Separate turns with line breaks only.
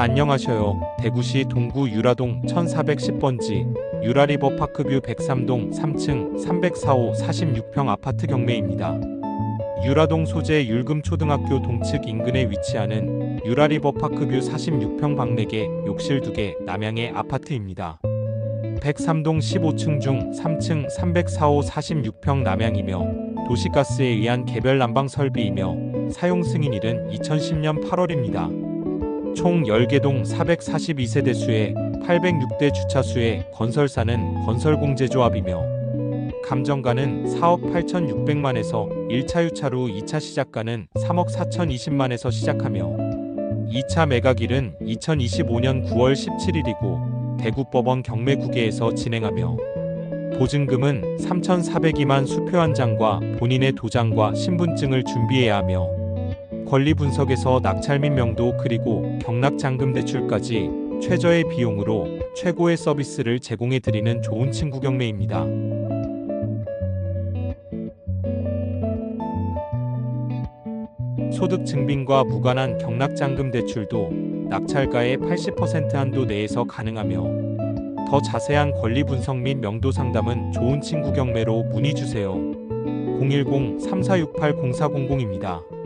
안녕하셔요. 대구시 동구 유라동 1410번지 유라리버 파크뷰 103동 3층 304호 46평 아파트 경매입니다. 유라동 소재 율금초등학교 동측 인근에 위치하는 유라리버 파크뷰 46평 방 4개, 욕실 2개, 남양의 아파트입니다. 103동 15층 중 3층 304호 46평 남양이며 도시가스에 의한 개별 난방 설비이며 사용 승인일은 2010년 8월입니다. 총 10개 동 442세대 수에 806대 주차 수에 건설사는 건설공제조합이며 감정가는 4억 8,600만에서 1차 유차로 2차 시작가는 3억 4,020만에서 시작하며 2차 매각일은 2025년 9월 17일이고 대구법원 경매구계에서 진행하며 보증금은 3,402만 수표 한 장과 본인의 도장과 신분증을 준비해야 하며 권리 분석에서 낙찰 및 명도 그리고 경락 잔금 대출까지 최저의 비용으로 최고의 서비스를 제공해 드리는 좋은 친구 경매입니다. 소득 증빙과 무관한 경락 잔금 대출도 낙찰가의 80% 한도 내에서 가능하며 더 자세한 권리 분석 및 명도 상담은 좋은 친구 경매로 문의 주세요. 010-3468-0400입니다.